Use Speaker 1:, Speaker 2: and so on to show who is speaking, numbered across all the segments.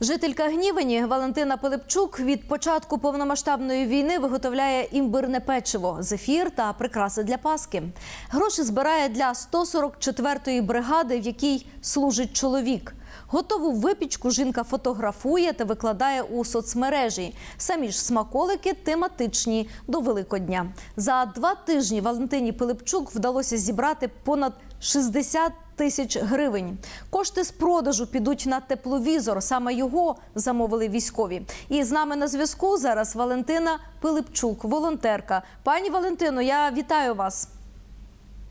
Speaker 1: Жителька Гнівені Валентина Пилипчук від початку повномасштабної війни виготовляє імбирне печиво, зефір та прикраси для Паски. Гроші збирає для 144-ї бригади, в якій служить чоловік. Готову випічку жінка фотографує та викладає у соцмережі. Самі ж смаколики тематичні до Великодня. За два тижні Валентині Пилипчук вдалося зібрати понад 60 тисяч гривень. Кошти з продажу підуть на тепловізор. Саме його замовили військові. І з нами на зв'язку зараз Валентина Пилипчук, волонтерка. Пані Валентино, я вітаю вас.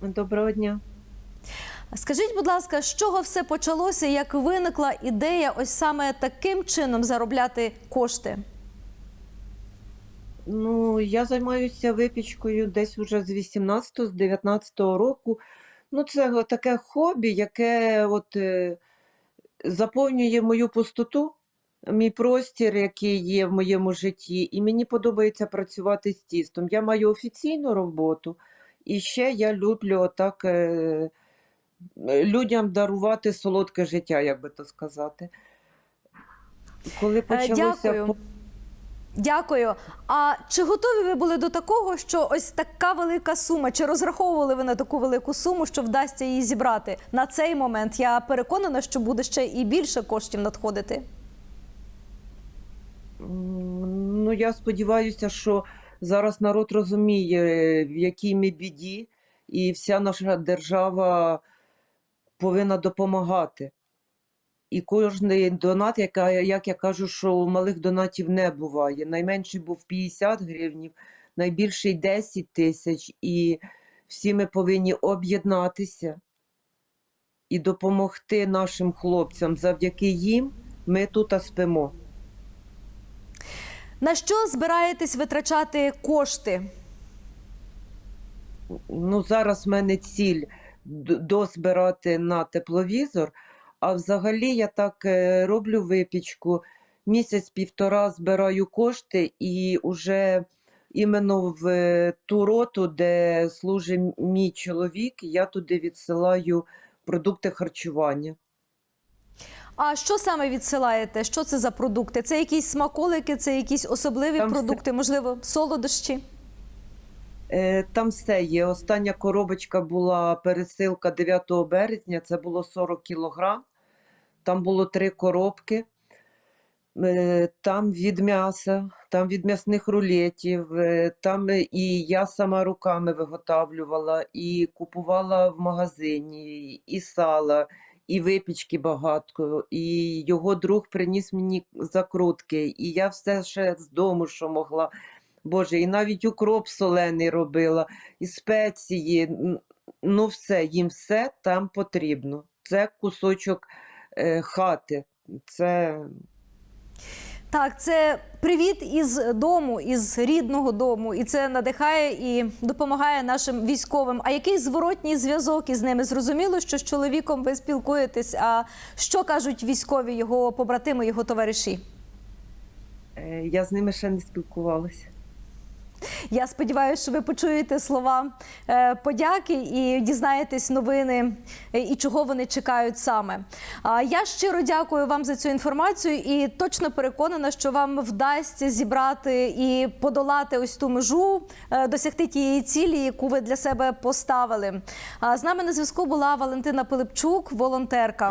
Speaker 2: Доброго дня.
Speaker 1: Скажіть, будь ласка, з чого все почалося? Як виникла ідея ось саме таким чином заробляти кошти?
Speaker 2: Ну, я займаюся випічкою десь уже з 18 з 19 року. Ну, це таке хобі, яке от, е, заповнює мою пустоту, мій простір, який є в моєму житті. І мені подобається працювати з тістом. Я маю офіційну роботу, і ще я люблю отак е, людям дарувати солодке життя, як би то сказати. Коли
Speaker 1: Е,
Speaker 2: почалося
Speaker 1: Дякую. Дякую. А чи готові ви були до такого, що ось така велика сума? Чи розраховували ви на таку велику суму, що вдасться її зібрати на цей момент? Я переконана, що буде ще і більше коштів надходити.
Speaker 2: Ну, я сподіваюся, що зараз народ розуміє, в якій ми біді, і вся наша держава повинна допомагати. І кожний донат, яка, як я кажу, що малих донатів не буває. Найменший був 50 гривнів, найбільший 10 тисяч. І всі ми повинні об'єднатися і допомогти нашим хлопцям. Завдяки їм ми тут спимо.
Speaker 1: На що збираєтесь витрачати кошти?
Speaker 2: Ну, зараз в мене ціль дозбирати на тепловізор, а взагалі я так е, роблю випічку. Місяць-півтора збираю кошти і вже іменно в е, ту роту, де служить мій чоловік, я туди відсилаю продукти харчування.
Speaker 1: А що саме відсилаєте? Що це за продукти? Це якісь смаколики, це якісь особливі
Speaker 2: Там все.
Speaker 1: продукти, можливо, солодощі?
Speaker 2: Е, Там все є. Остання коробочка була пересилка 9 березня, це було 40 кілограм. Там було три коробки. Е, Там від м'яса, там від м'ясних рулетів, е, там е, і я сама руками виготовлювала, і купувала в магазині, і сала, і випічки багато, і його друг приніс мені закрутки, і я все ще з дому, що могла. Боже, і навіть укроп солений робила, і спеції. Ну, все, їм все там потрібно. Це кусочок хати. Це
Speaker 1: Так, це привіт із дому, із рідного дому, і це надихає і допомагає нашим військовим. А який зворотній зв'язок із ними? Зрозуміло, що з чоловіком ви спілкуєтесь. А що кажуть військові, його побратими, його товариші?
Speaker 2: е, я з ними ще не спілкувалася.
Speaker 1: Я сподіваюся, що ви почуєте слова е, подяки і дізнаєтесь новини е, і чого вони чекають саме. Я щиро дякую вам за цю інформацію і точно переконана, що вам вдасться зібрати і подолати ось ту межу, е, досягти тієї цілі, яку ви для себе поставили. З нами на зв'язку була Валентина Пилипчук, волонтерка.